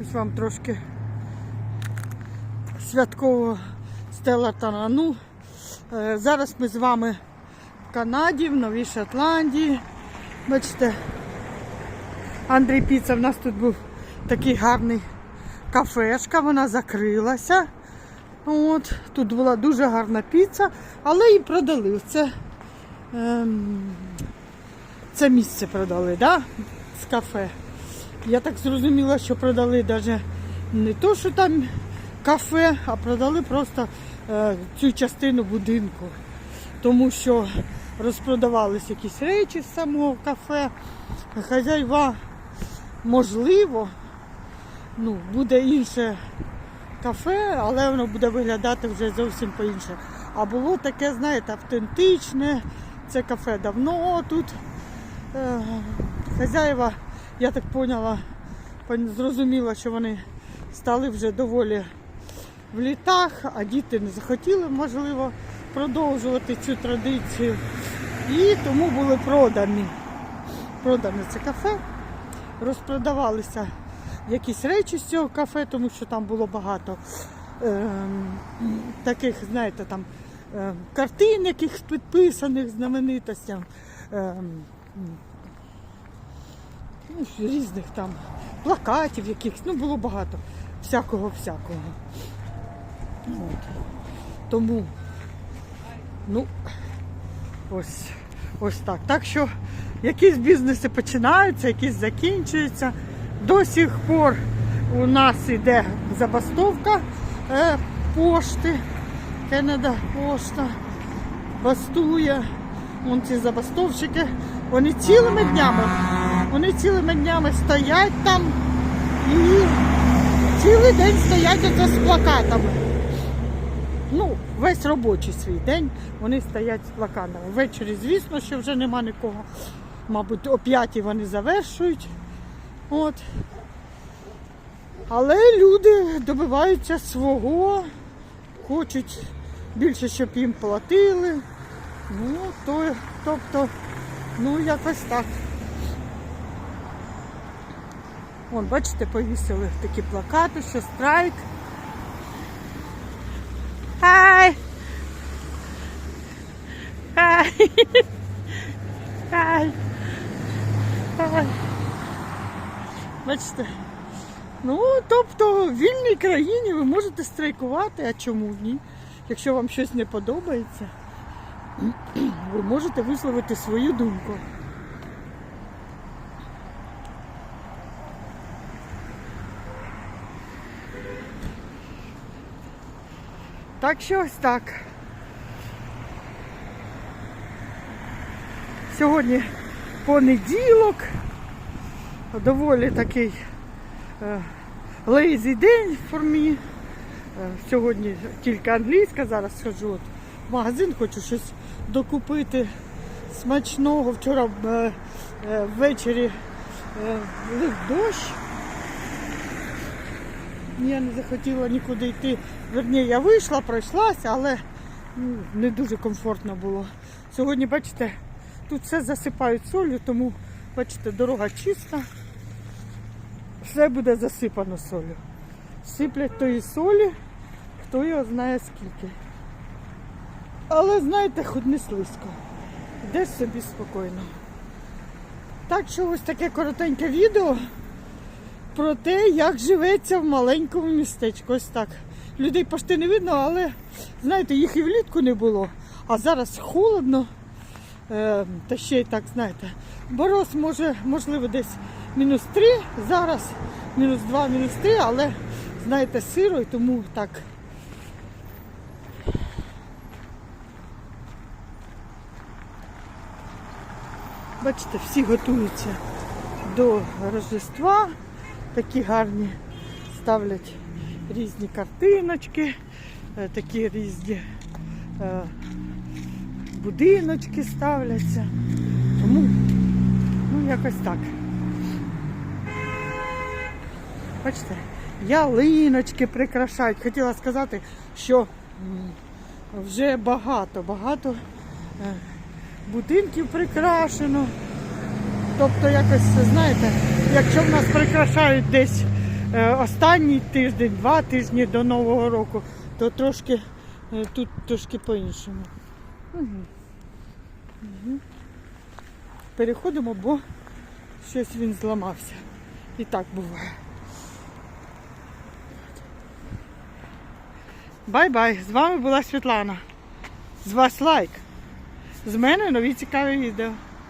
Ось вам трошки святкового стела тарану. Е, Зараз ми з вами в Канаді, в Новій Шотландії. Бачите, Андрій Піца в нас тут був такий гарний кафешка, вона закрилася. От, тут була дуже гарна піца, але її продали. Це, ем, це місце продали, да? з кафе. Я так зрозуміла, що продали навіть не то, що там кафе, а продали просто е, цю частину будинку. Тому що розпродавались якісь речі з самого кафе. Хазяйва, можливо, ну, буде інше кафе, але воно буде виглядати вже зовсім по-інше. А було таке, знаєте, автентичне. Це кафе давно тут. Е, хазяєва, я так поняла, зрозуміла, що вони стали вже доволі в літах, а діти не захотіли, можливо, продовжувати цю традицію. І тому були продані. Продане це кафе. Розпродавалися якісь речі з цього кафе, тому що там було багато ем, таких, знаєте, там ем, картин, яких підписаних знаменитостям. ем, ну, різних там плакатів якихось, ну було багато всякого всякого. От. Тому, ну, ось, ось так. Так що якісь бізнеси починаються, якісь закінчуються. До сих пор у нас іде забастовка е, пошти. Кенеда пошта бастує. Вон ці забастовщики. Вони цілими днями, вони цілими днями стоять там і цілий день стоять оце з плакатами. Ну, весь робочий свій день вони стоять з плакатами. Ввечері, звісно, що вже нема нікого. Мабуть, о п'ятій вони завершують. От. Але люди добиваються свого, хочуть більше, щоб їм платили. Ну, то, тобто, ну якось так. Вон, бачите, повісили такі плакати, що страйк. Хай! Хай! Хай! Бачите? Ну, тобто в вільній країні ви можете страйкувати, а чому ні? Якщо вам щось не подобається, ви можете висловити свою думку. Так що ось так. Сьогодні понеділок, доволі такий е, лейзий день for me. Е, Сьогодні тільки англійська, зараз схожу от в магазин, хочу щось докупити смачного. Вчора е, е, ввечері е, лив дощ. Я не захотіла нікуди йти. Верні, я вийшла, пройшлася, але ну, не дуже комфортно було. Сьогодні, бачите, тут все засипають солью, тому бачите, дорога чиста. Все буде засипано солью. Сиплять тої солі, хто його знає скільки. Але знаєте, хоч не слизько. Йдеш собі спокійно. Так що ось таке коротеньке відео про те, як живеться в маленькому містечку. Ось так. Людей пошти не видно, але знаєте, їх і влітку не було. А зараз холодно. Е, та ще й так, знаєте, мороз може, можливо, десь мінус 3, зараз мінус 2, мінус 3, але знаєте, сиро і тому так. Бачите, всі готуються до Рождества. Такі гарні ставлять різні картиночки, е, такі різні е, будиночки ставляться. Тому, ну, якось так. Бачите, ялиночки прикрашають. Хотіла сказати, що вже багато, багато е, будинків прикрашено. Тобто якось, знаєте, якщо в нас прикрашають десь е, останній тиждень, два тижні до Нового року, то трошки е, тут трошки по-іншому. Угу. Переходимо, бо щось він зламався. І так буває. Бай-бай! З вами була Світлана. З вас лайк. З мене нові цікаві відео.